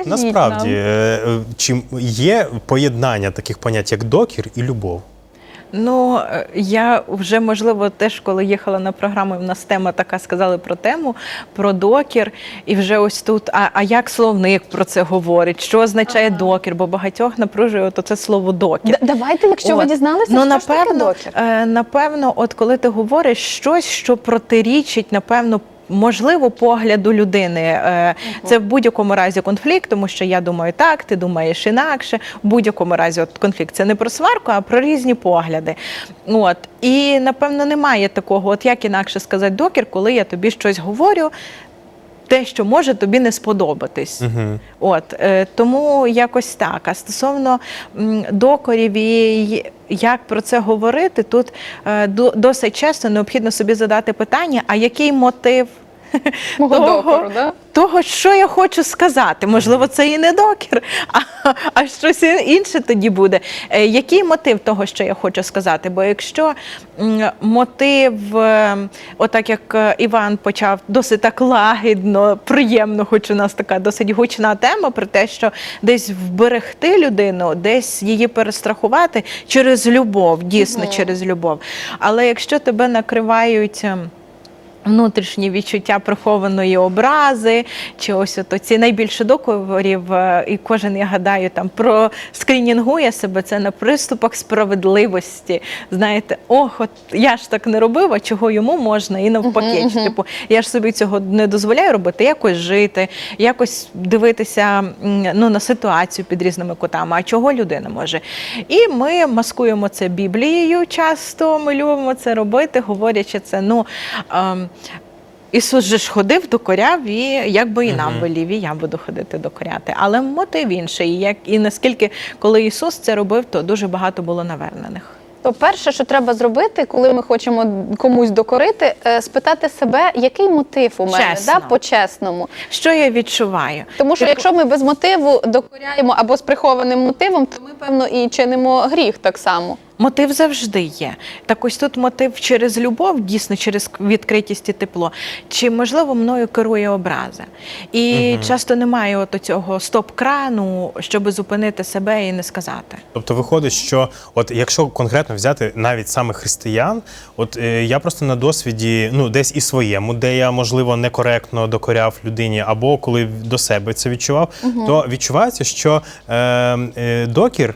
От насправді, нам. е, е, чи є поєднання таких понять, як докір і любов? Ну е, я вже можливо теж, коли їхала на програму, в нас тема така сказали про тему, про докір. І вже ось тут. А, а як словник про це говорить? Що означає докір? Бо багатьох напружує от це слово докір. Д- Давайте, якщо ви дізналися, ну, що ж таке напевно, докір. Е, напевно, от коли ти говориш щось, що протирічить, напевно. Можливо, погляду людини. Е, Це в будь-якому разі конфлікт, тому що я думаю так, ти думаєш інакше. В будь-якому разі от конфлікт це не про сварку, а про різні погляди. От. І напевно немає такого, от як інакше сказати докір, коли я тобі щось говорю, те, що може тобі не сподобатись. Угу. От е, тому якось так. А стосовно м, докорів і як про це говорити, тут е, досить часто необхідно собі задати питання: а який мотив? Мого того, докору, да? того, що я хочу сказати. Можливо, це і не докір, а, а щось інше тоді буде. Е, Який мотив того, що я хочу сказати? Бо якщо мотив, е, отак як е, Іван почав досить так лагідно, приємно, хоч у нас така досить гучна тема про те, що десь вберегти людину, десь її перестрахувати через любов, дійсно через любов. Але якщо тебе накривають. Внутрішні відчуття прихованої образи, чи ось ото ці найбільше докорів, е, і кожен, я гадаю, там про скрінінгує себе це на приступах справедливості. Знаєте, ох, от я ж так не робив, а чого йому можна, і навпаки. Чи, Типу, я ж собі цього не дозволяю робити, якось жити, якось дивитися ну, на ситуацію під різними кутами, а чого людина може. І ми маскуємо це Біблією часто, ми любимо це робити, говорячи це. ну... ем, Ісус же ж ходив, докоряв, і якби і нам велів, і я буду ходити докоряти. Але мотив інший. І Як і наскільки, коли Ісус це робив, то дуже багато було навернених. То перше, що треба зробити, коли ми хочемо комусь докорити, е, спитати себе, який мотив у мене, Чесно. да, по-чесному. Що я відчуваю? Тому що Типу, якщо ми без мотиву докоряємо або з прихованим мотивом, то ми, певно, і чинимо гріх так само. Мотив завжди є. Так ось тут мотив через любов, дійсно через відкритість і тепло. Чи можливо мною керує образа? І Мгм. часто немає от цього стоп-крану, щоб зупинити себе і не сказати. Тобто виходить, що от якщо конкретно взяти навіть саме християн, от е, я просто на досвіді, ну десь і своєму, де я можливо некоректно докоряв людині, або коли до себе це відчував, то відчувається, що е, е, докір.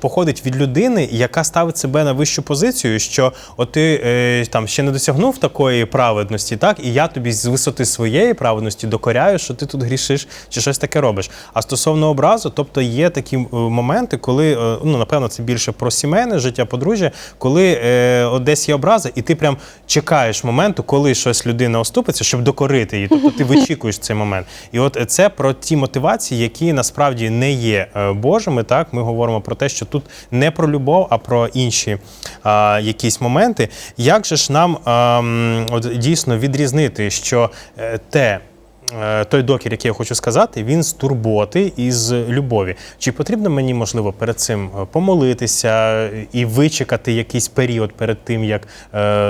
Походить від людини, яка ставить себе на вищу позицію, що от ти е, там ще не досягнув такої праведності, так і я тобі з висоти своєї праведності докоряю, що ти тут грішиш чи щось таке робиш. А стосовно образу, тобто є такі е, моменти, коли е, ну напевно це більше про сімейне життя, подружжя, коли е, от десь є образа, і ти прям чекаєш моменту, коли щось людина оступиться, щоб докорити її. Тобто ти вичікуєш цей момент. І от це про ті мотивації, які насправді не є е, Божими. Так, ми говоримо про те, що тут не про любов, а про інші а, якісь моменти. Як же ж нам а, от, дійсно відрізнити, що е, те. е, Той докір, який я хочу сказати, він з турботи і з любові. Чи потрібно мені, можливо, перед цим е, помолитися і вичекати якийсь період перед тим, як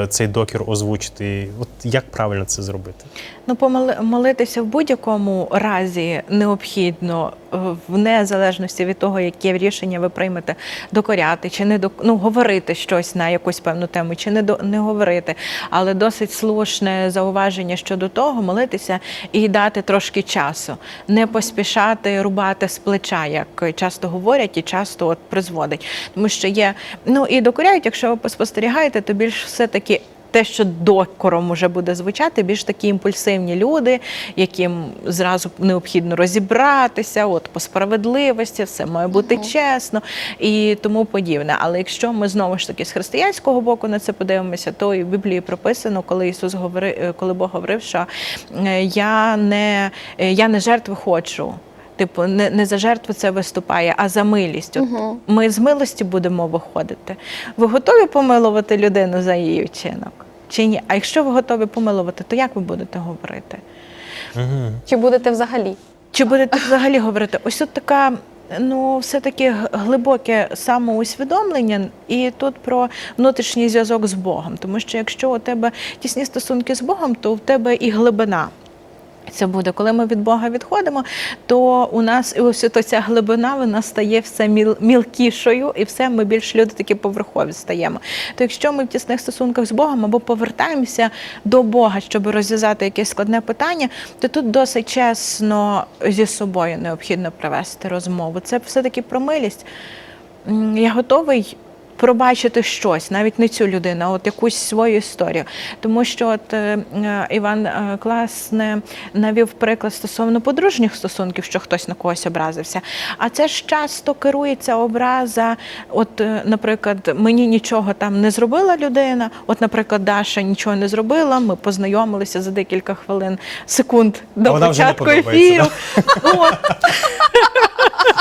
цей докір озвучити? От як правильно це зробити? Ну, помоли- молитися в будь-якому разі необхідно, е, в незалежності від того, яке рішення ви приймете, докоряти чи не док... ну, говорити щось на якусь певну тему, чи не до не говорити. Але досить слушне зауваження щодо того, молитися і дати трошки часу, не поспішати рубати з плеча, як часто говорять і часто от призводить. Тому що є, ну і докоряють, якщо ви поспостерігаєте, то більш все таки те, що докором уже буде звучати, більш такі імпульсивні люди, яким зразу необхідно розібратися, от по справедливості, все має бути чесно і тому подібне. Але якщо ми знову ж таки з християнського боку на це подивимося, то і в Біблії прописано, коли Ісус говорив, е, коли Бог говорив, що е, я не, е, я не жертви хочу. Типу, не, не за жертву це виступає, а за милість. От Ми з милості будемо виходити. Ви готові помилувати людину за її вчинок? Чи ні? А якщо ви готові помилувати, то як ви будете говорити? Угу. Чи будете взагалі? Чи будете взагалі говорити? Ось тут така. Ну, все-таки глибоке самоусвідомлення, і тут про внутрішній зв'язок з Богом. Тому що якщо у тебе тісні стосунки з Богом, то в тебе і глибина Це буде, коли ми від Бога відходимо, то у нас ось ото ця глибина вона стає все міл, мілкішою, і все ми більш люди такі поверхові стаємо. То якщо ми в тісних стосунках з Богом або повертаємося до Бога, щоб розв'язати якесь складне питання, то тут досить чесно зі собою необхідно провести розмову. Це все-таки про милість. Я готовий пробачити щось, навіть не цю людину, а от якусь свою історію. Тому що от е, е, Іван е, класне навів приклад стосовно подружніх стосунків, що хтось на когось образився. А це ж часто керується образа. От, наприклад, мені нічого там не зробила людина. От, наприклад, Даша нічого не зробила. Ми познайомилися за декілька хвилин, секунд до А початку ефіру. От,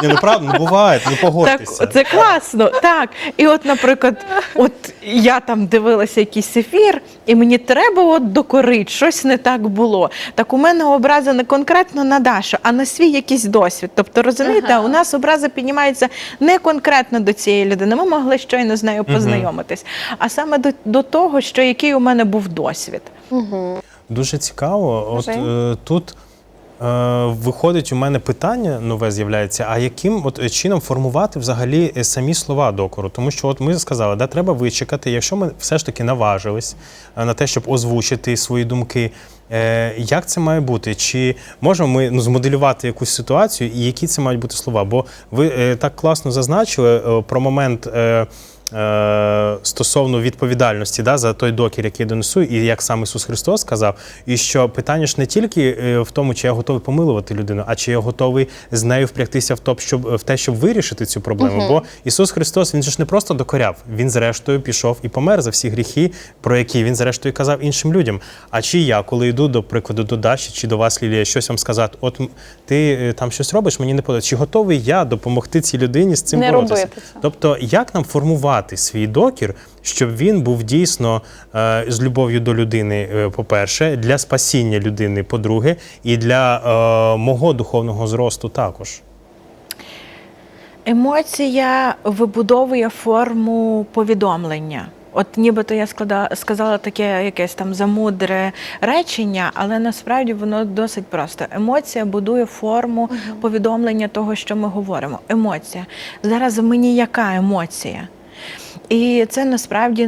Ні, ну правда, ну буває, ну погодьтеся. так, це класно, так. І от, наприклад, от я там дивилася якийсь ефір, і мені треба от докорити, щось не так було. Так у мене образа не конкретно на Дашу, а на свій якийсь досвід. Тобто, розумієте, у нас образа піднімається не конкретно до цієї людини. Ми могли щойно з нею познайомитись, а саме до, до того, що який у мене був досвід. Дуже цікаво. От е, тут виходить у мене питання нове з'являється: а яким от е, чином формувати взагалі е, самі слова докору? Тому що от ми сказали, да, треба вичекати, якщо ми все ж таки наважились е, на те, щоб озвучити свої думки. Е, як це має бути? Чи можемо ми ну, змоделювати якусь ситуацію, і які це мають бути слова? Бо ви е, так класно зазначили е, про момент. Е, стосовно відповідальності да, за той докір, який я донесу, і як сам Ісус Христос сказав, і що питання ж не тільки е, в тому, чи я готовий помилувати людину, а чи я готовий з нею впрягтися в топ, щоб в те, щоб вирішити цю проблему. Бо Ісус Христос він же ж не просто докоряв, він зрештою пішов і помер за всі гріхи, про які він зрештою казав іншим людям. А чи я, коли йду до прикладу до Даші чи до вас, Лілія, щось вам сказати, от ти е, там щось робиш, мені не подобається. Чи готовий я допомогти цій людині з цим Не боротися? робити. Тобто, як нам формувати свій докір, щоб він був дійсно е, з любов'ю до людини, е, по-перше, для спасіння людини, по-друге, і для е, мого духовного зросту також. Емоція вибудовує форму повідомлення. От нібито я склада, сказала таке якесь там замудре речення, але насправді воно досить просто. Емоція будує форму повідомлення того, що ми говоримо. Емоція. Зараз в мені яка емоція? І це насправді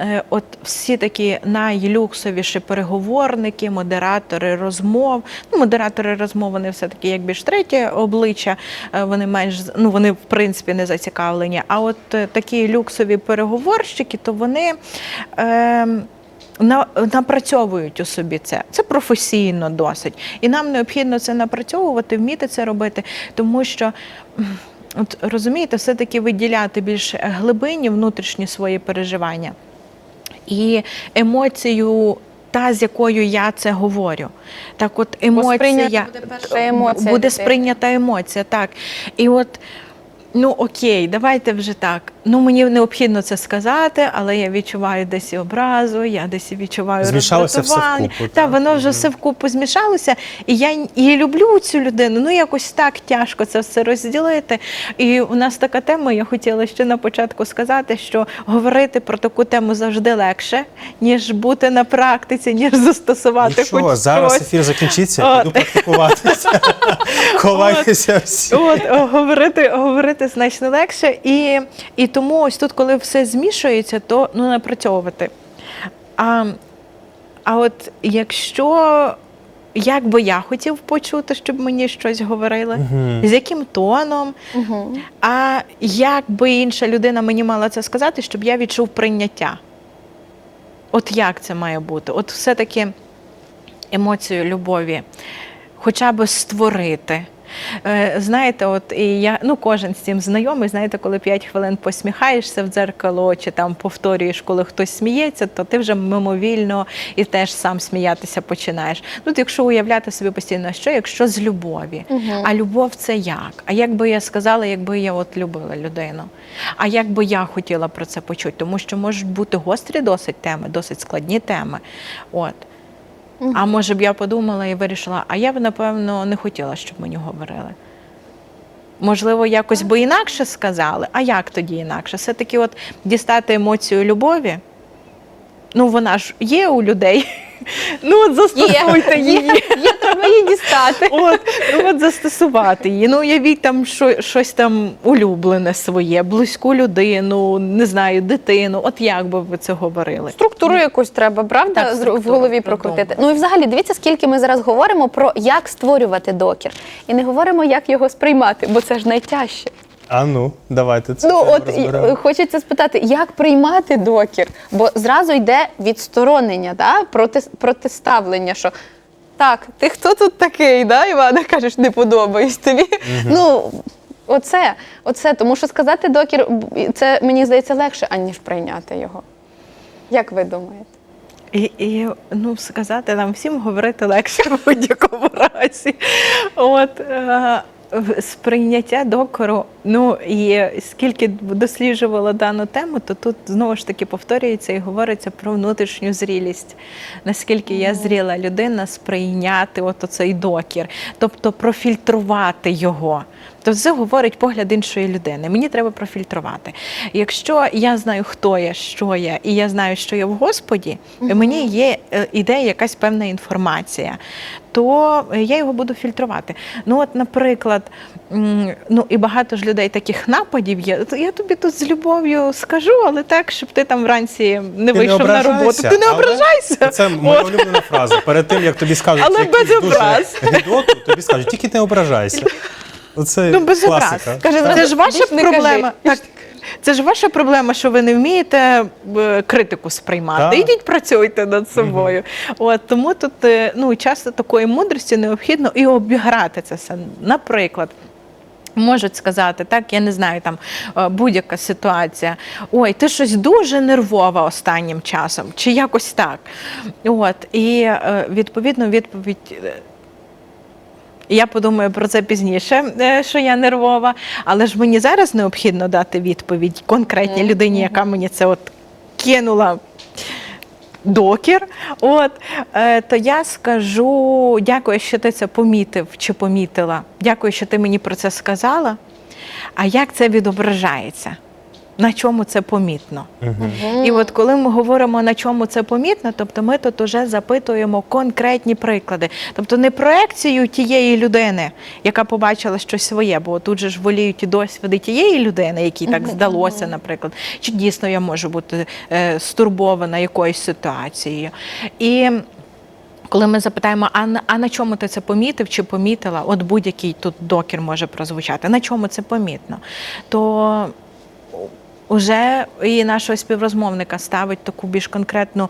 е, от всі такі найлюксовіші переговорники, модератори розмов. Ну, модератори розмов вони все таки як більш третє обличчя. е, Вони менш ну вони в принципі не зацікавлені. А от е, такі люксові переговорщики, то вони. Е, на- напрацьовують у собі це. Це професійно досить. І нам необхідно це напрацьовувати, вміти це робити, тому що. От розумієте, все-таки виділяти більш глибинні внутрішні свої переживання і емоцію, та з якою я це говорю. Так, от емоція буде перша емоція буде сприйнята емоція, так. І от. Ну окей, давайте вже так. Ну мені необхідно це сказати, але я відчуваю десь і образу, я десь відчуваю Змішалося все вкупу, Та так? воно вже все вкупу змішалося. І я і люблю цю людину. Ну якось так тяжко це все розділити. І у нас така тема. Я хотіла ще на початку сказати, що говорити про таку тему завжди легше, ніж бути на практиці, ніж застосувати Нічого, хоч зараз щось. ефір закінчиться, От. піду практикуватися. Ховайтеся всі. От о, говорити, говорити значно легше, і, і тому ось тут, коли все змішується, то ну напрацьовувати. А, а от якщо як би я хотів почути, щоб мені щось говорили, з яким тоном, а як би інша людина мені мала це сказати, щоб я відчув прийняття? От як це має бути? От все-таки емоцію любові, хоча б створити. Е, Знаєте, от і я ну кожен з цим знайомий. Знаєте, коли 5 хвилин посміхаєшся в дзеркало, чи там повторюєш, коли хтось сміється, то ти вже мимовільно і теж сам сміятися починаєш. Ну, якщо уявляти собі постійно, що якщо з любові, а любов це як? А як би я сказала, якби я от любила людину? А як би я хотіла про це почути? Тому що можуть бути гострі досить теми, досить складні теми. От. А може б я подумала і вирішила, а я б, напевно, не хотіла, щоб мені говорили. Можливо, якось би інакше сказали. А як тоді інакше? Все-таки от дістати емоцію любові. Ну, вона ж є у людей. Ну от застосуйте Є, її. є, треба її дістати. От, ну, от застосувати її. Ну, уявіть там що, щось там улюблене своє, близьку людину, не знаю, дитину. От як би ви це говорили? Структуру якусь треба, правда, Так, зру- в голові прокрутити. Ну і взагалі, дивіться, скільки ми зараз говоримо про як створювати докір. І не говоримо, як його сприймати, бо це ж найтяжче. А ну, давайте це Ну от розберемо. хочеться спитати, як приймати докір? Бо зразу йде відсторонення, да? проти, протиставлення, що так, ти хто тут такий, да, Івана? Кажеш, не подобаюсь тобі. Ну, оце, оце, тому що сказати докір, це мені здається легше, аніж прийняти його. Як ви думаєте? І, і ну, сказати нам всім говорити легше в будь-якому разі. От, е, сприйняття докору, ну і скільки досліджувала дану тему, то тут знову ж таки повторюється і говориться про внутрішню зрілість. Наскільки я зріла людина сприйняти от оцей докір, тобто профільтрувати його. Тобто це говорить погляд іншої людини. Мені треба профільтрувати. Якщо я знаю, хто я, що я, і я знаю, що я в Господі, мені є е, іде якась певна інформація, то е, я його буду фільтрувати. Ну, от, наприклад, ну і багато ж людей таких нападів є. Я тобі тут з любов'ю скажу, але так, щоб ти там вранці не Ти вийшов на роботу. Ти не ображайся. Це моя От. улюблена фраза. Перед тим, як тобі скажуть Але без образ. дуже гидоту, тобі скажуть, тільки не ображайся. Оце Ну, без образ. класика. Каже, Це ж ваша проблема. кажи». Так. Це ж ваша проблема, що ви не вмієте е, критику сприймати. Так. Ідіть працюйте над собою. От тому тут е, ну часто такої мудрості необхідно і обіграти це все. Наприклад. Можуть сказати, так, я не знаю, там е, будь-яка ситуація. Ой, ти щось дуже нервова останнім часом, чи якось так. От, і відповідно відповідь. Я подумаю про це пізніше, е, що я нервова, але ж мені зараз необхідно дати відповідь конкретній людині, яка мені це от кинула докір. От, е, то я скажу дякую, що ти це помітив чи помітила. Дякую, що ти мені про це сказала. А як це відображається? На чому це помітно? І от коли ми говоримо на чому це помітно, тобто ми тут уже запитуємо конкретні приклади, тобто не проекцію тієї людини, яка побачила щось своє, бо тут же ж воліють і досвіди тієї людини, якій так здалося, наприклад, чи дійсно я можу бути е, стурбована якоюсь ситуацією. І коли ми запитаємо, а на, а на чому ти це помітив чи помітила, от будь-який тут докір може прозвучати, на чому це помітно, то уже і нашого співрозмовника ставить таку більш конкретну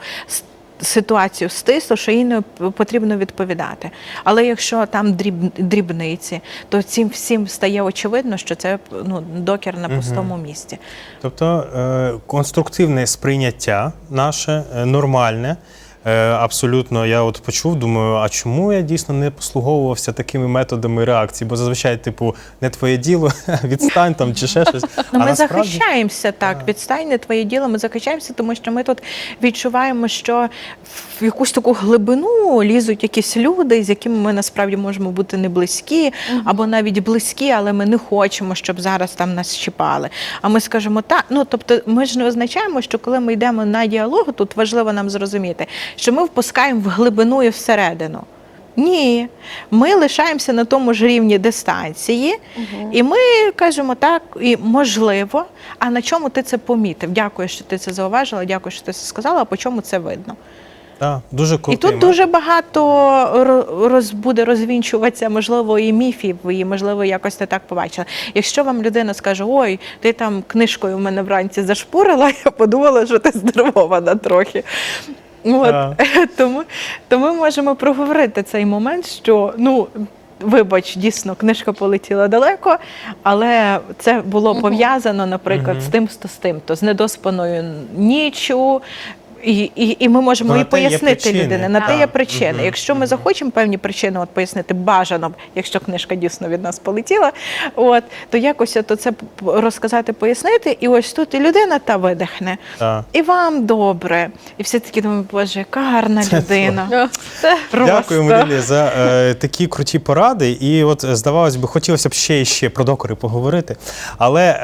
ситуацію стисло, що їй не потрібно відповідати. Але якщо там дріб, дрібниці, то цим всім стає очевидно, що це ну, докір на пустому місці. Тобто е, конструктивне сприйняття наше, е, нормальне. Е, Абсолютно, я от почув, думаю, а чому я дійсно не послуговувався такими методами реакції? Бо зазвичай, типу, не твоє діло, відстань там чи ще щось. Ну, а ми насправді, захищаємося так. Відстань не твоє діло. Ми захищаємося, тому що ми тут відчуваємо, що в якусь таку глибину лізуть якісь люди, з якими ми насправді можемо бути не близькі, або навіть близькі, але ми не хочемо, щоб зараз там нас щипали. А ми скажемо так. Ну тобто, ми ж не означаємо, що коли ми йдемо на діалог, тут важливо нам зрозуміти, що ми впускаємо в глибину і всередину. Ні, ми лишаємося на тому ж рівні дистанції, і ми кажемо так, і можливо. А на чому ти це помітив? Дякую, що ти це зауважила, дякую, що ти це сказала. А по чому це видно? Так, дуже І тут дуже багато ро- роз, буде розвінчуватися, можливо, і міфів, і можливо, якось ти так побачила. Якщо вам людина скаже, ой, ти там книжкою в мене вранці зашпурила, я подумала, що ти здивована трохи. От, тому, то ми можемо проговорити цей момент, що ну. Вибач, дійсно, книжка полетіла далеко, але це було пов'язано, наприклад, з тим, то з тим, то з недоспаною ніччю. І, і, і ми можемо і пояснити людині. На те є причини. Мгм. Якщо ми захочемо певні причини от пояснити бажано, якщо книжка дійсно від нас полетіла, от то якось от це розказати, пояснити, і ось тут і людина та видихне. Так. І вам добре. І всі такі думають, боже, яка гарна людина. Це Просто. Дякую, Лілі, за е, такі круті поради. І от здавалось би, хотілося б ще і ще про докори поговорити. Але е,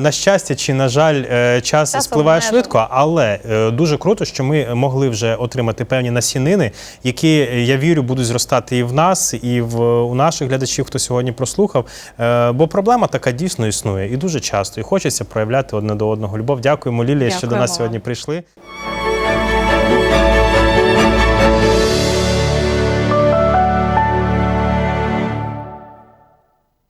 на щастя чи на жаль, е, час Час спливає швидко, але е, дуже круто. Роботу, що ми могли вже отримати певні насінини, які е, я вірю будуть зростати і в нас, і в у наших глядачів, хто сьогодні прослухав. Е, Бо проблема така дійсно існує і дуже часто. І хочеться проявляти одне до одного любов. Дякуємо, Лілія, що до нас вам. сьогодні прийшли.